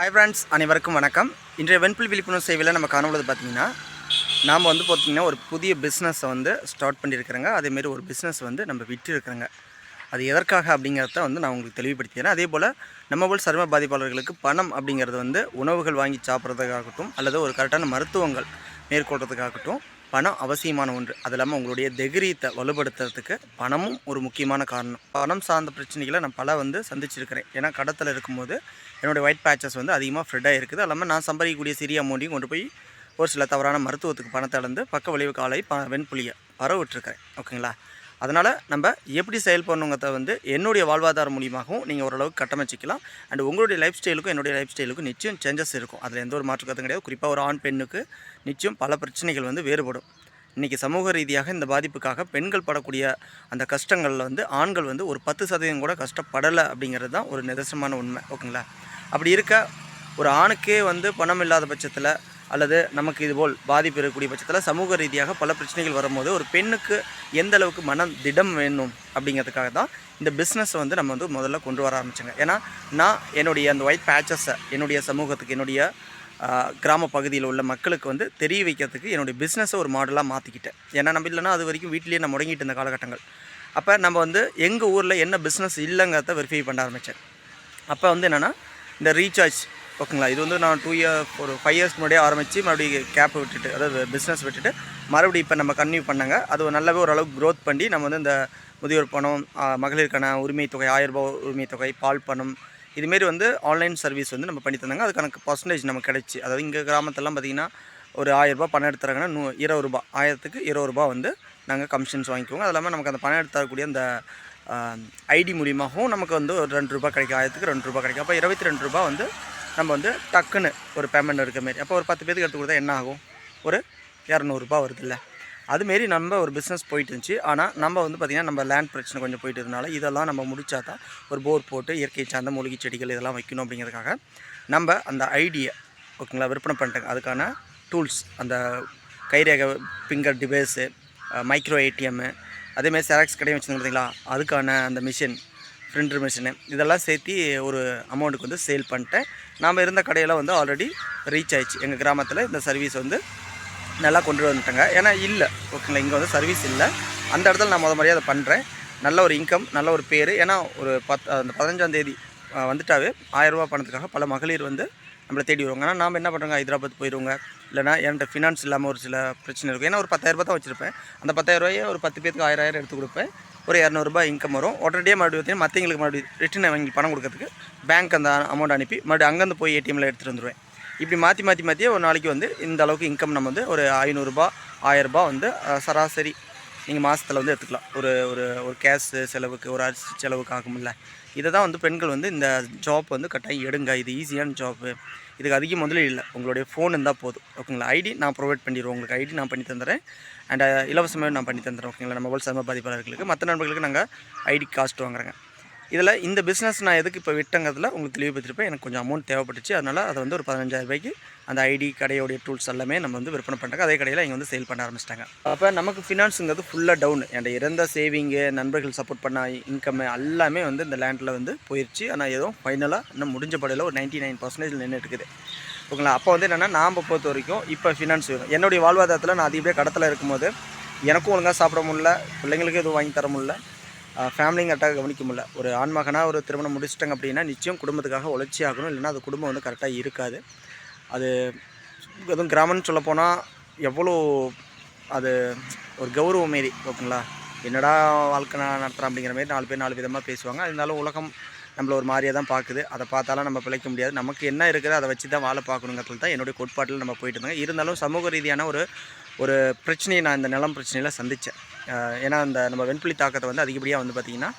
Hi friends அனைவருக்கும் வணக்கம். இன்றைய வெண்புல் விழிப்புணர்வு சேவையில் நம்ம காணுவது பார்த்தீங்கன்னா நாம் வந்து பார்த்திங்கன்னா ஒரு புதிய பிஸ்னஸை வந்து ஸ்டார்ட் பண்ணியிருக்கிறோங்க. அதேமாரி ஒரு பிஸ்னஸ் வந்து நம்ம விட்டுருக்கிறேங்க. அது எதற்காக அப்படிங்கிறத வந்து நான் உங்களுக்கு தெளிவுபடுத்திக்கிறேன். அதே போல் நம்ம போல் சரும பாதிப்பாளர்களுக்கு பணம் அப்படிங்கிறது வந்து உணவுகள் வாங்கி சாப்பிட்றதுக்காகட்டும் அல்லது ஒரு கரெக்டான மருத்துவங்கள் மேற்கொள்கிறதுக்காகட்டும் பணம் அவசியமான ஒன்று. அது இல்லாமல் உங்களுடைய தைரியத்தை வலுப்படுத்துறதுக்கு பணமும் ஒரு முக்கியமான காரணம். பணம் சார்ந்த பிரச்சனைகளை நான் பல வந்து சந்திச்சிருக்கிறேன். ஏன்னா கடத்தில் இருக்கும்போது என்னுடைய ஒயிட் பேச்சஸ் வந்து அதிகமாக ஃப்ரெட்டாக இருக்குது அது இல்லாமல் நான் சம்பாதிக்கக்கூடிய சிறிய அமௌண்ட்டையும் கொண்டு போய் ஒரு சில தவறான மருத்துவத்துக்கு பணத்தை இழந்து பக்க விளைவு காலை ப வெண்புலியை பரவ ஓகேங்களா அதனால் நம்ம எப்படி செயல்படணுங்கிறத வந்து என்னுடைய வாழ்வாதாரம் மூலியமாகவும் நீங்கள் ஓரளவுக்கு கட்டமைச்சிக்கலாம். அண்ட் உங்களுடைய லைஃப் ஸ்டைலுக்கும் என்னுடைய லைஃப் ஸ்டைலுக்கும் நிச்சயம் சேஞ்சஸ் இருக்கும். அதில் எந்த ஒரு மாற்று கருத்தும் கிடையாது. குறிப்பாக ஒரு ஆண் பெண்ணுக்கு நிச்சயம் பல பிரச்சனைகள் வந்து வேறுபடும். இன்றைக்கி சமூக ரீதியாக இந்த பாதிப்புக்காக பெண்கள் படக்கூடிய அந்த கஷ்டங்களில் வந்து ஆண்கள் வந்து ஒரு பத்து சதவீதம் கூட கஷ்டப்படலை அப்படிங்கிறது தான் ஒரு நிதர்சனமான உண்மை. ஓகேங்களா? அப்படி இருக்க ஒரு ஆணுக்கே வந்து பணம் இல்லாத பட்சத்தில் அல்லது நமக்கு இதுபோல் பாதிப்பு இருக்கக்கூடிய பட்சத்தில் சமூக ரீதியாக பல பிரச்சனைகள் வரும்போது ஒரு பெண்ணுக்கு எந்த அளவுக்கு மனம் திடம் வேணும் அப்படிங்கிறதுக்காக தான் இந்த பிஸ்னஸை வந்து நம்ம வந்து முதல்ல கொண்டு வர ஆரம்பிச்சோங்க. ஏன்னா நான் என்னுடைய அந்த ஒயிட் பேச்சஸை என்னுடைய சமூகத்துக்கு என்னுடைய கிராம பகுதியில் உள்ள மக்களுக்கு வந்து தெரிய வைக்கிறதுக்கு என்னுடைய பிஸ்னஸை ஒரு மாடலாக மாற்றிக்கிட்டேன் ஏன்னா நம்ம இல்லைன்னா அது வரைக்கும் வீட்டிலேயே நான் முடங்கிட்டு இருந்த காலகட்டங்கள். அப்போ நம்ம வந்து எங்கள் ஊரில் என்ன பிஸ்னஸ் இல்லைங்கிறத வெரிஃபை பண்ண ஆரம்பித்தேன் அப்போ வந்து என்னென்னா இந்த ரீசார்ஜ் ஓகேங்களா? இது வந்து நான் டூ இயர் ஒரு ஃபைவ் இயர்ஸ் முன்னாடியே ஆரம்பித்து மறுபடியும் கேப் விட்டுட்டு அதாவது பிஸ்னஸ் விட்டுட்டு மறுபடியும் இப்போ நம்ம கன்டினியூ பண்ணாங்க. அது நல்லாவே ஓரளவுக்கு க்ரோத் பண்ணி நம்ம வந்து இந்த முதியோர் பணம் மகளிருக்கான உரிமை தொகை ஆயிரம் உரிமை தொகை பால் பணம் இதுமாரி வந்து ஆன்லைன் சர்வீஸ் வந்து நம்ம பண்ணி தந்தாங்க. அதுக்கான பர்சன்டேஜ் நம்ம கிடச்சி. அதாவது இங்கே கிராமத்தெல்லாம் பார்த்திங்கன்னா ஒரு ஆயிரரூபா பணம் எடுத்துறாங்கன்னா நூ இருபது ரூபா ஆயிரத்துக்கு இருபது ரூபா வந்து நாங்கள் கமிஷன்ஸ் வாங்கிக்குவோம் அது இல்லாமல் நமக்கு அந்த பணம் எடுத்தாரக்கூடிய அந்த ஐடி மூலியமாகவும் நமக்கு வந்து ஒரு ரெண்டு ரூபா கிடைக்கும் ஆயிரத்துக்கு ரெண்டு ரூபா கிடைக்கும். அப்போ இருபத்தி ரெண்டு ரூபா வந்து நம்ம வந்து டக்குன்னு ஒரு பேமெண்ட் இருக்க மாரி அப்போ ஒரு பத்து பேருக்கு எடுத்து கொடுத்தா என்ன ஆகும்? ஒரு இரநூறுபா வருதுல்ல. அதுமாரி நம்ம ஒரு பிஸ்னஸ் போயிட்டு இருந்துச்சு. ஆனால் நம்ம வந்து பார்த்திங்கன்னா நம்ம லேண்ட் பிரச்சனை கொஞ்சம் போயிட்டு இருந்தனால இதெல்லாம் நம்ம முடிச்சா தான் ஒரு போர் போட்டு இயற்கை சார்ந்த மூலிகை செடிகள் இதெல்லாம் வைக்கணும் அப்படிங்கிறதுக்காக நம்ம அந்த ஐடியா ஓகேங்களா விற்பனை பண்ணிட்டோங்க அதுக்கான டூல்ஸ் அந்த கைரேக ஃபிங்கர் டிவைஸு மைக்ரோ ஏடிஎம்மு அதேமாதிரி செராக்ஸ் கடையும் வச்சுருந்தோம் பார்த்தீங்களா அதுக்கான அந்த மிஷின் பிரிண்டர் மிஷினு இதெல்லாம் சேர்த்து ஒரு அமௌண்ட்டுக்கு வந்து சேல் பண்ணிட்டேன். நாம் இருந்த கடையெல்லாம் வந்து ஆல்ரெடி ரீச் ஆயிடுச்சு. எங்கள் கிராமத்தில் இந்த சர்வீஸ் வந்து நல்லா கொண்டு வந்துட்டாங்க. ஏன்னா இல்லை. ஓகேங்களா இங்கே வந்து சர்வீஸ் இல்லை. அந்த இடத்துல நான் முத மாதிரியே அதை பண்ணுறேன் நல்ல ஒரு இன்கம் நல்ல ஒரு பேர். ஏன்னா ஒரு பத் அந்த பதினஞ்சாந்தேதி வந்துட்டாவே ஆயிரரூபா பணத்துக்காக பல மகளிர் வந்து நம்மளை தேடி வருவாங்க. ஆனால் நாம் என்ன பண்ணுறோங்க ஹைதராபாத் போயிடுவோங்க இல்லைனா என்கிட்ட ஃபினான்ஸ் இல்லாமல் ஒரு சில பிரச்சனை இருக்கும். ஏன்னா ஒரு பத்தாயிரரூபா தான் வச்சுருப்பேன். அந்த பத்தாயிரரூபாயே ஒரு பத்து பேருக்கு ஆயிரம் ஆயிரம் எடுத்து கொடுப்பேன். ஒரு இரநூறுபா இன்கம் வரும். உடனடியே மறுபடியும் பார்த்தீங்கன்னா மற்றவங்களுக்கு மறுபடியும் ரிட்டர்ன் வாங்கி பணம் கொடுக்கறதுக்கு பேங்க் அந்த அமௌண்ட் அனுப்பி மறுபடியும் அங்கேருந்து போய் ஏடிஎம்மில் எடுத்துகிட்டு வந்துடுவேன் இப்படி மாற்றி மாற்றி மாற்றியே ஒரு நாளைக்கு வந்து இந்த அளவுக்கு இன்கம் நம்ம வந்து ஒரு ஐநூறுரூபா ஆயிரரூபா வந்து சராசரி நீங்கள் மாதத்தில் வந்து எடுத்துக்கலாம். ஒரு ஒரு ஒரு கேஸ் செலவுக்கு ஒரு அரிசி செலவுக்கு ஆகும்ல. இதை தான் வந்து பெண்கள் வந்து இந்த ஜாப் வந்து கட்டாயம் எடுங்க. இது ஈஸியான ஜாப்பு இதுக்கு அதிக முதலீடு இல்லை. உங்களுடைய ஃபோன் இருந்தால் போதும். ஓகேங்களா ஐடி நான் ப்ரொவைட் பண்ணிடுவோம் உங்களுக்கு ஐடி நான் பண்ணி தந்துடுறேன் அண்ட் இலவசமாக நான் பண்ணி தந்துடுறேன் ஓகேங்களா நம்ம சம பாதிப்பாளர்களுக்கு மற்ற நண்பர்களுக்கு நாங்கள் ஐடி காஸ்ட் வாங்குறேங்க இதில் இந்த பிஸ்னஸ் நான் எதுக்கு இப்போ விட்டங்கிறதுல உங்களுக்கு தெளிவுபடுத்திருப்பேன் எனக்கு கொஞ்சம் அமௌண்ட் தேவைப்பட்டுச்சு. அதனால் அதை வந்து ஒரு பதினஞ்சாயிரம் ரூபாய்க்கு அந்த ஐடி கடையோடைய டூல்ஸ் எல்லாமே நம்ம வந்து விற்பனை பண்ணுறாங்க அதே கடையில் இங்கே வந்து சேல் பண்ண ஆரம்பிச்சிட்டாங்க. அப்போ நமக்கு ஃபினான்ஸுங்கிறது ஃபுல்லாக டவுன் என்கிட்ட இறந்த சேவிங்கு நண்பர்கள் சப்போர்ட் பண்ண இன்கம் எல்லாமே வந்து இந்த லேண்டில் வந்து போயிடுச்சு ஆனால் எதுவும் ஃபைனலாக இன்னும் முடிஞ்ச படையில் ஒரு நைன்ட்டி நைன் பர்சன்டேஜ் நின்று இருக்குது. ஓகேங்களா? அப்போ வந்து என்னென்னா நாம் பொறுத்த வரைக்கும் இப்போ ஃபினான்ஸ் வேணும். என்னுடைய வாழ்வாதாரத்தில் நான் அதிகப்படியே கடத்தில் இருக்கும்போது எனக்கும் ஒழுங்காக சாப்பிட முடியல பிள்ளைங்களுக்கும் எதுவும் வாங்கி தர முடியல. ஃபேமிலியும் கரெக்டாக கவனிக்க முடியல. ஒரு ஆண்மகனாக ஒரு திருமணம் முடிச்சிட்டாங்க அப்படின்னா நிச்சயம் குடும்பத்துக்காக உழைச்சி ஆகணும். இல்லைன்னா அது குடும்பம் வந்து கரெக்டாக இருக்காது. அது அதுவும் கிராமம்னு சொல்லப்போனால் எவ்வளோ அது ஒரு கௌரவம் மாரி ஓகேங்களா? என்னடா வாழ்க்கை நான் நடத்துகிறேன் அப்படிங்கிற மாதிரி நாலு பேர் நாலு விதமாக பேசுவாங்க. இருந்தாலும் உலகம் நம்மள ஒரு மாதிரியாக தான் பார்க்குது. அதை பார்த்தாலும் நம்ம பிழைக்க முடியாது. நமக்கு என்ன இருக்குது அதை வச்சு தான் வாழ பார்க்கணுங்கிறதுல தான் என்னுடைய கோட்பாட்டில் நம்ம போயிட்டு இருந்தாங்க இருந்தாலும் சமூக ரீதியான ஒரு ஒரு பிரச்சனையை நான் இந்த நிலம் பிரச்சனையில் சந்தித்தேன் ஏன்னா இந்த நம்ம வெண்புலி தாக்கத்தை வந்து அதிகப்படியாக வந்து பார்த்திங்கன்னா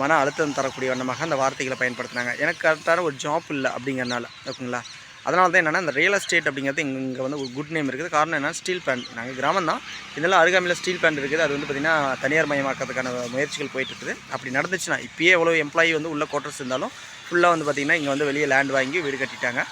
மன அழுத்தம் தரக்கூடிய வண்ணமாக அந்த வார்த்தைகளை பயன்படுத்தினாங்க. எனக்கு கரெக்டான ஒரு ஜாப் இல்லை அப்படிங்கிறனால ஓகேங்களா? அதனால தான் என்னென்னா இந்த ரியல் எஸ்டேட் அப்படிங்கிறது இங்கே இங்கே வந்து ஒரு குட் நேம் இருக்குது. காரணம் என்னன்னா ஸ்டீல் பிளான்ட் நாங்கள் கிராமம் தான். இதெல்லாம் அருகாமையில் ஸ்டீல் பிளான்ட் இருக்குது. அது வந்து பார்த்திங்கன்னா தனியார் மயமாக்கிறதுக்கான முயற்சிகள் போயிட்டுருக்குது. அப்படி நடந்துச்சுன்னா இப்போயே எவ்வளோ எம்ப்ளாயி வந்து உள்ள குவார்டர்ஸ் இருந்தாலும் ஃபுல்லாக வந்து பார்த்திங்கன்னா இங்கே வந்து வெளியே லேண்ட் வாங்கி வீடு கட்டிட்டாங்க.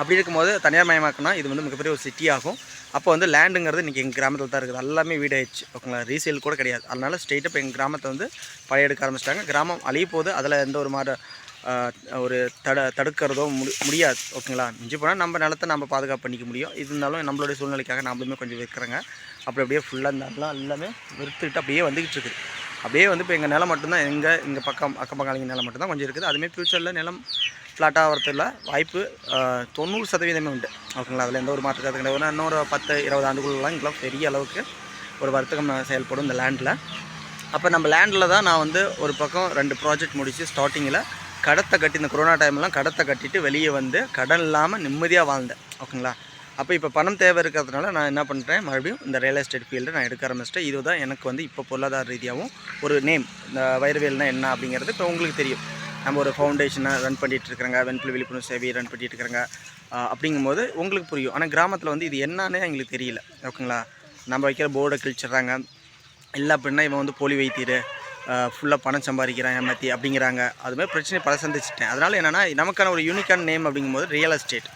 அப்படி இருக்கும்போது தனியார் மயமாக்கினா இது வந்து மிகப்பெரிய ஒரு சிட்டி ஆகும். அப்போ வந்து லேண்டுங்கிறது இன்றைக்கி எங்கள் கிராமத்தில் தான் இருக்குது. எல்லாமே வீடு ஆயிடுச்சு ஓகேங்களா? ரீசேல் கூட கிடையாது. அதனால் ஸ்ட்ரெயிட்டாக இப்போ எங்கள் கிராமத்தை வந்து பழைய எடுக்க ஆரம்பிச்சிட்டாங்க. கிராமம் அழிய அதில் எந்த ஒரு மாற ஒரு தட தடுக்கிறதோ முடி முடியாது. ஓகேங்களா? மிஞ்சி போனால் நம்ம நிலத்தை நம்ம பாதுகாப்பு பண்ணிக்க முடியும். இருந்தாலும் நம்மளுடைய சூழ்நிலைக்காக நம்மளுமே கொஞ்சம் வைக்கிறேங்க. அப்படி அப்படியே ஃபுல்லாக இந்த இடம்லாம் எல்லாமே விற்றுக்கிட்டு அப்படியே வந்துக்கிட்டு இருக்குது. அப்படியே வந்து இப்போ எங்கள் நிலம் மட்டும்தான் எங்கள் இங்கே பக்கம் அக்கம் பக்கம் நிலம் மட்டும்தான் கொஞ்சம் இருக்குது. அதுமாரி ஃப்யூச்சரில் நிலம் ஃப்ளாட் வரதில் வாய்ப்பு தொண்ணூறு சதவீதமே உண்டு. ஓகேங்களா? அதில் எந்த ஒரு மாற்று கருத்து கிடையாது. இன்னொரு பத்து இருபது ஆண்டுகளுக்குலாம் இங்கெல்லாம் பெரிய அளவுக்கு ஒரு வர்த்தகம் செயல்படும் இந்த லேண்டில் அப்போ நம்ம லேண்டில் தான் நான் வந்து ஒரு பக்கம் ரெண்டு ப்ராஜெக்ட் முடித்து ஸ்டார்டிங்கில் கடத்தை கட்டி இந்த கொரோனா டைம்லாம் கடத்தை கட்டிட்டு வெளியே வந்து கடன் இல்லாமல் நிம்மதியாக வாழ்ந்தேன். ஓகேங்களா? அப்போ இப்போ பணம் தேவை இருக்கிறதுனால நான் என்ன பண்ணுறேன் மறுபடியும் இந்த ரியல் எஸ்டேட் ஃபீல்டு நான் எடுக்க ஆரம்பிச்சிட்டேன். இதுதான் எனக்கு வந்து இப்போ பொருளாதார ரீதியாகவும் ஒரு நேம் இந்த வைரவியல்னா என்ன அப்படிங்கிறது இப்போ உங்களுக்கு தெரியும். நம்ம ஒரு ஃபவுண்டேஷனை ரன் பண்ணிகிட்டு இருக்கிறாங்க வெண்புலி விழிப்புணர்வு சேவை ரன் பண்ணிட்டு இருக்கிறாங்க அப்படிங்கும்போது உங்களுக்கு புரியும். ஆனால் கிராமத்தில் வந்து இது என்னன்னே எங்களுக்கு தெரியல. ஓகேங்களா? நம்ம வைக்கிற போர்டை கிழிச்சிடுறாங்க இல்லை அப்படின்னா இவன் வந்து போலி வைத்தியர். ஃபுல்லாக பணம் சம்பாதிக்கிறான் ஏமாற்றி அப்படிங்கிறாங்க. அதுமாதிரி பிரச்சனை பல சந்திச்சிட்டேன். அதனால் என்னென்னா நமக்கான ஒரு யூனிக்கான நேம் அப்படிங்கும்போது ரியல் எஸ்டேட்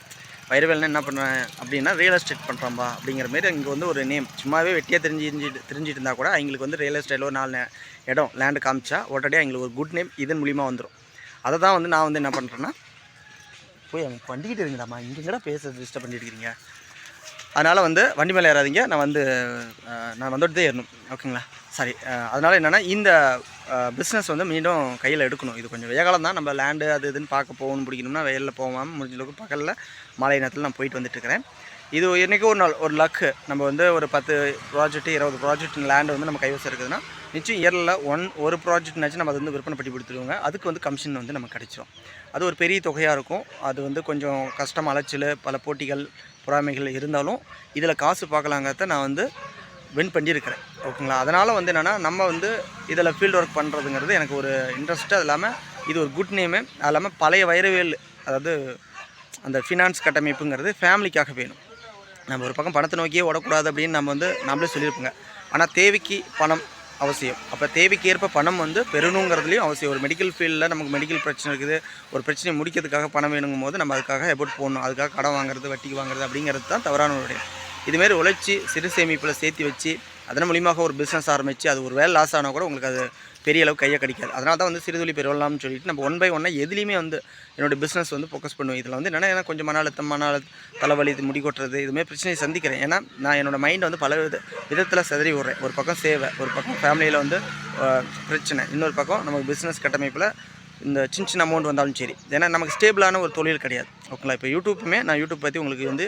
வைரவேல்னா என்ன பண்ணுறேன் அப்படின்னா ரியல் எஸ்டேட் பண்ணுறான்பா அப்படிங்கிற மாதிரி இங்கே வந்து ஒரு நேம் சும்மாவே வெட்டியாக தெரிஞ்சு தெரிஞ்சுட்டு தெரிஞ்சிட்டு இருந்தால் கூட அவங்களுக்கு வந்து ரியல் எஸ்டேட்டில் ஒரு நாலு இடம் லேண்டு காமிச்சா உடனே அவங்களுக்கு ஒரு குட் நேம் இதன் மூலிமா வந்துடும் அதை தான் வந்து நான் வந்து என்ன பண்ணுறேன்னா போய் அவங்க பண்ணிக்கிட்டு இருங்கடாம்மா இங்கே பேச டிஸ்டர்ப் பண்ணிட்டு இருக்கிறீங்க அதனால் வந்து வண்டி மேலே ஏறாதீங்க. நான் வந்து நான் வந்துட்டு தான் ஏறணும் ஓகேங்களா சாரி. அதனால் என்னென்னா இந்த பிஸ்னஸ் வந்து மீண்டும் கையில் எடுக்கணும். இது கொஞ்சம் வேகாலம் தான். நம்ம லேண்டு அது இதுன்னு பார்க்க போகணும் பிடிக்கணும்னா வெயிலில் போகாமல் முடிஞ்ச அளவுக்கு பகலில் மாலை நேரத்தில் நான் போயிட்டு வந்துட்டுருக்கிறேன் இது என்றைக்கும் ஒரு நாள் ஒரு லக்கு நம்ம வந்து ஒரு பத்து ப்ராஜெக்ட் இருபது ப்ராஜெக்ட் லேண்டு வந்து நம்ம கைவசம் இருக்குதுன்னா நிச்சயம் இயரில் ஒன் ஒரு ப்ராஜெக்ட்னாச்சும் நம்ம அது வந்து விற்பனை பண்ணி கொடுத்துருவோங்க அதுக்கு வந்து கமிஷன் வந்து நமக்கு கிடச்சிரும். அது ஒரு பெரிய தொகையாக இருக்கும். அது வந்து கொஞ்சம் கஷ்டம் அலைச்சல் பல போட்டிகள் பொறாமைகள் இருந்தாலும் இதில் காசு பார்க்கலாங்கிறத நான் வந்து வின் பண்ணியிருக்கிறேன். ஓகேங்களா? அதனால் வந்து என்னென்னா நம்ம வந்து இதில் ஃபீல்டு ஒர்க் பண்ணுறதுங்கிறது எனக்கு ஒரு இன்ட்ரெஸ்ட்டு அது இல்லாமல் இது ஒரு குட் நேமு அது இல்லாமல் பழைய வைரவியல் அதாவது அந்த ஃபினான்ஸ் கட்டமைப்புங்கிறது ஃபேமிலிக்காக வேணும். நம்ம ஒரு பக்கம் பணத்தை நோக்கியே ஓடக்கூடாது அப்படின்னு நம்ம வந்து நம்மளே சொல்லியிருப்போங்க. ஆனால் தேவைக்கு பணம் அவசியம். அப்போ தேவைக்கு ஏற்ப பணம் வந்து பெறணுங்கிறதுலையும் அவசியம். ஒரு மெடிக்கல் ஃபீல்டில் நமக்கு மெடிக்கல் பிரச்சனை இருக்குது. ஒரு பிரச்சனை முடிக்கிறதுக்காக பணம் வேணுங்கும் போது நம்ம அதுக்காக எஃபோர்ட் போடணும். அதுக்காக கடன் வாங்குறது வட்டிக்கு வாங்குறது அப்படிங்கிறது தான் தவறான ஒரு விடயம் இதுமாரி உழைச்சி சிறு சேமிப்பில் சேர்த்து வச்சு அதன் மூலியமாக ஒரு பிஸ்னஸ் ஆரம்பித்து அது ஒரு வேலை லாஸ் ஆனால் கூட உங்களுக்கு அது பெரிய அளவு கையை கிடைக்காது. அதனால தான் வந்து சிறுதுளி பெருவலாம்னு சொல்லிட்டு நம்ம ஒன் பை ஒன்னாக எதுலேயுமே வந்து என்னோடய பிஸ்னஸ் வந்து ஃபோக்கஸ் பண்ணுவேன். இதில் வந்து என்னென்னா கொஞ்சம் மன அழுத்தம் மன அழுத்தம் தலைவலி இது முடி கொட்டுறது இதுமாதிரி பிரச்சனையை சந்திக்கிறேன். ஏன்னா நான் என்னோடய மைண்டை வந்து பல வித விதத்தில் சிதறி விட்றேன் ஒரு பக்கம் சேவை ஒரு பக்கம் ஃபேமிலியில் வந்து பிரச்சனை. இன்னொரு பக்கம் நமக்கு பிஸ்னஸ் கட்டமைப்பில் இந்த சின்ன சின்ன அமௌண்ட் வந்தாலும் சரி. ஏன்னா நமக்கு ஸ்டேபிளான ஒரு தொழில் கிடையாது. ஓகேங்களா? இப்போ யூடியூப்புமே நான் யூடியூப் பற்றி உங்களுக்கு வந்து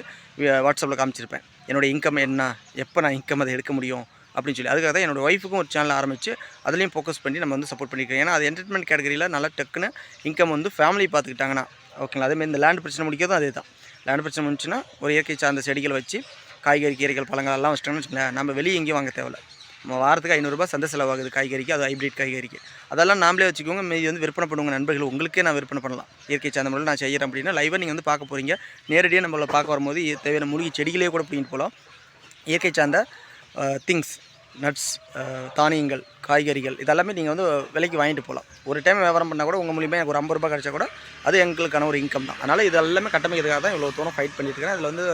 வாட்ஸ்அப்பில் காமிச்சிருப்பேன். என்னோட இன்கம் என்ன? எப்போ நான் இன்கம் அதை எடுக்க முடியும்? அப்படின்னு சொல்லி. அதுக்காக தான் என்னோட ஒய்ஃபுக்கும் ஒரு சேனல் ஆரம்பித்து அதுலேயும் ஃபோக்கஸ் பண்ணி நம்ம வந்து சப்போர்ட் பண்ணிக்கிறோம். ஏன்னா அது என்டர்டைன்மெண்ட் கேட்டகரியில் நல்லா டக்குன்னு இன்கம் வந்து ஃபேமிலி பார்த்துக்கிட்டாங்கன்னா ஓகேங்களா அதேமாதிரி இந்த லேண்ட் பிரச்சனை முடிக்கிறதும் அதே தான் லேண்ட் பிரச்சனை முடிஞ்சுன்னா ஒரு இயற்கை சார்ந்த செடிகள் வச்சு காய்கறி கீரைகள் பழங்கள் எல்லாம் வச்சிட்டோம்னு வச்சுக்கோங்களேன் நம்ம வெளியே எங்கேயும் வாங்க தேவையில்ல. நம்ம வாரத்துக்கு ஐநூறுரூபா சந்தை செலவாகுது காய்கறிக்கு அது ஹைப்ரிட் காய்கறிக்கு. அதெல்லாம் நாமளே வச்சுக்கோங்க. மீதி வந்து விற்பனை பண்ணுவோங்க நண்பர்கள் உங்களுக்கே நான் விற்பனை பண்ணலாம். இயற்கை சார்ந்த முறையில் நான் செய்கிறேன் அப்படின்னா லைவாக நீங்கள் வந்து பார்க்க போகிறீங்க நேரடியாக நம்மளை பார்க்க வரும்போது தேவையான மூலிகை செடிகளே கூட பிடிங்கிட்டு போகலாம். இயற்கை சார்ந்த திங்ஸ் நட்ஸ் தானியங்கள் காய்கறிகள் இதெல்லாமே நீங்கள் வந்து விலைக்கு வாங்கிட்டு போகலாம் ஒரு டைம் வியாபாரம் பண்ணால் கூட உங்கள் மூலியமாக எனக்கு ஒரு ஐம்பது ரூபாய் கிடச்சா கூட அது எங்களுக்கான ஒரு இன்கம் தான். அதனால் இது எல்லாமே கட்டமைக்கிறதுக்காக தான் இவ்வளோ தூரம் ஃபைட் பண்ணிட்டு அதில் வந்து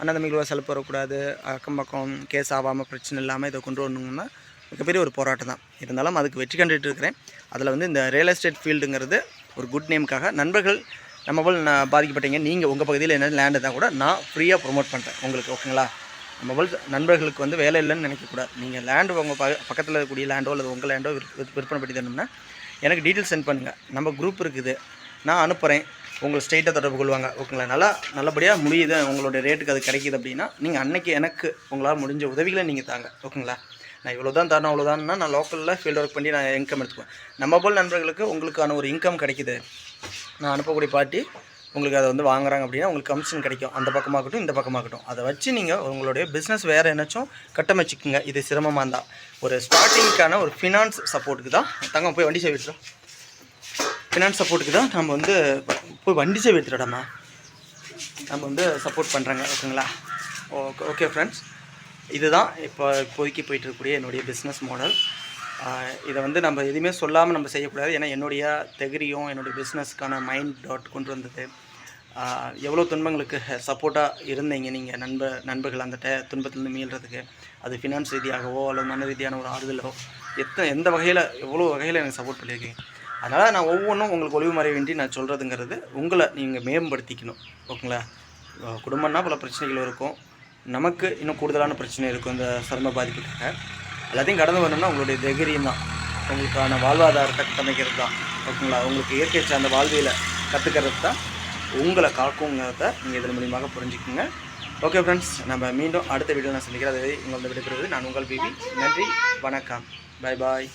அண்ணன் தம்பிகள் செலப்பு வரக்கூடாது அக்கம் பக்கம் கேஸ் ஆகாமல் பிரச்சனை இல்லாமல் இதை கொண்டு வரணுங்கன்னா மிகப்பெரிய ஒரு போராட்டம் தான். இருந்தாலும் அதுக்கு வெற்றி கண்டுட்டு இருக்கிறேன். அதில் வந்து இந்த ரியல் எஸ்டேட் ஃபீல்டுங்கிறது ஒரு குட் நேமுக்காக நண்பர்கள் நம்ம போல் நான் பாதிக்கப்பட்டீங்க. நீங்கள் உங்கள் பகுதியில் என்ன லேண்ட் இருந்தால் கூட நான் ஃப்ரீயாக ப்ரொமோட் பண்ணுறேன் உங்களுக்கு ஓகேங்களா நம்ம போல் நண்பர்களுக்கு வந்து வேலை இல்லைன்னு நினைக்கக்கூடாது நீங்கள் லேண்டு உங்கள் ப பக்கத்தில் இருக்கக்கூடிய லேண்டோ அல்லது உங்கள் லேண்டோ விற்ப விற்பனை பண்ணி தரணும்னா எனக்கு டீட்டெயில் சென்ட் பண்ணுங்கள் நம்ம குரூப் இருக்குது. நான் அனுப்புகிறேன் உங்களை ஸ்ட்ரெயிட்டாக தொடர்பு கொள்வாங்க. ஓகேங்களா? நல்லா நல்லபடியாக முடியுது. உங்களுடைய ரேட்டுக்கு அது கிடைக்கிது அப்படின்னா நீங்கள் அன்றைக்கி எனக்கு உங்களால் முடிஞ்ச உதவிகளை நீங்கள் தாங்க. ஓகேங்களா? நான் இவ்வளோ தான் தரணும் அவ்வளோதான்னா நான் லோக்கலில் ஃபீல்ட் ஒர்க் பண்ணி நான் இன்கம் எடுத்துக்குவேன். நம்ம போல் நண்பர்களுக்கு உங்களுக்கான ஒரு இன்கம் கிடைக்கிது. நான் அனுப்பக்கூடிய பாட்டி உங்களுக்கு அதை வந்து வாங்குறாங்க அப்படின்னா உங்களுக்கு கமிஷன் கிடைக்கும். அந்த பக்கமாகட்டும் இந்த பக்கமாகட்டும். அதை வச்சு நீங்கள் உங்களுடைய பிஸ்னஸ் வேறு என்னச்சும் கட்டமைச்சிக்குங்க. இது சிரமமாக இருந்தால் ஒரு ஸ்டார்டிங்க்கான ஒரு ஃபினான்ஸ் சப்போர்ட்டுக்கு தான் தங்க போய் வண்டி சேவிட்டுரும் ஃபினான்ஸ் சப்போர்ட்டுக்கு தான் நம்ம வந்து போய் வண்டி சேவை நம்ம வந்து சப்போர்ட் பண்ணுறாங்க ஓகேங்களா? ஓகே ஓகே ஃப்ரெண்ட்ஸ் இதுதான் இப்போ இப்போதைக்கு போயிட்டு இருக்கக்கூடிய என்னுடைய பிஸ்னஸ் மாடல் இதை வந்து நம்ம எதுவுமே சொல்லாமல் நம்ம செய்யக்கூடாது. ஏன்னா என்னுடைய தெகிரியும் என்னுடைய பிஸ்னஸ்க்கான மைண்ட் டாட் கொண்டு வந்தது. எவ்வளோ துன்பங்களுக்கு சப்போர்ட்டாக இருந்தீங்க நீங்கள் நண்ப நண்பர்கள் அந்த டே துன்பத்துலேருந்து மீள்றதுக்கு? அது ஃபினான்ஸ் ரீதியாகவோ அல்லது மன ரீதியான ஒரு ஆறுதலோ எத்தனை எந்த வகையில் எவ்வளோ வகையில் எனக்கு சப்போர்ட் பண்ணியிருக்கீங்க? அதனால் நான் ஒவ்வொன்றும் உங்களுக்கு ஒளிவு மறைய வேண்டி நான் சொல்கிறதுங்கிறது உங்களை நீங்கள் மேம்படுத்திக்கணும். ஓகேங்களா? குடும்பம்னா பல பிரச்சனைகள் இருக்கும். நமக்கு இன்னும் கூடுதலான பிரச்சனை இருக்கும் இந்த சரும பாதிப்புக்காக. எல்லாத்தையும் கடந்து வரணும்னா உங்களுடைய தைரியம் தான். உங்களுக்கான வாழ்வாதாரத்தை கட்டமைக்கிறது தான். ஓகேங்களா? உங்களுக்கு இயற்கை சார்ந்த வாழ்வியலை கற்றுக்கிறது தான் உங்களை காக்குங்கிறத நீங்கள் இதன் மூலியமாக புரிஞ்சுக்குங்க. ஓகே ஃப்ரெண்ட்ஸ் நம்ம மீண்டும் அடுத்த வீடியோ நான் சந்திக்கிறேன். அதை உங்களது விடைபெறுவது நான் உங்கள் பிபி. நன்றி வணக்கம். Bye bye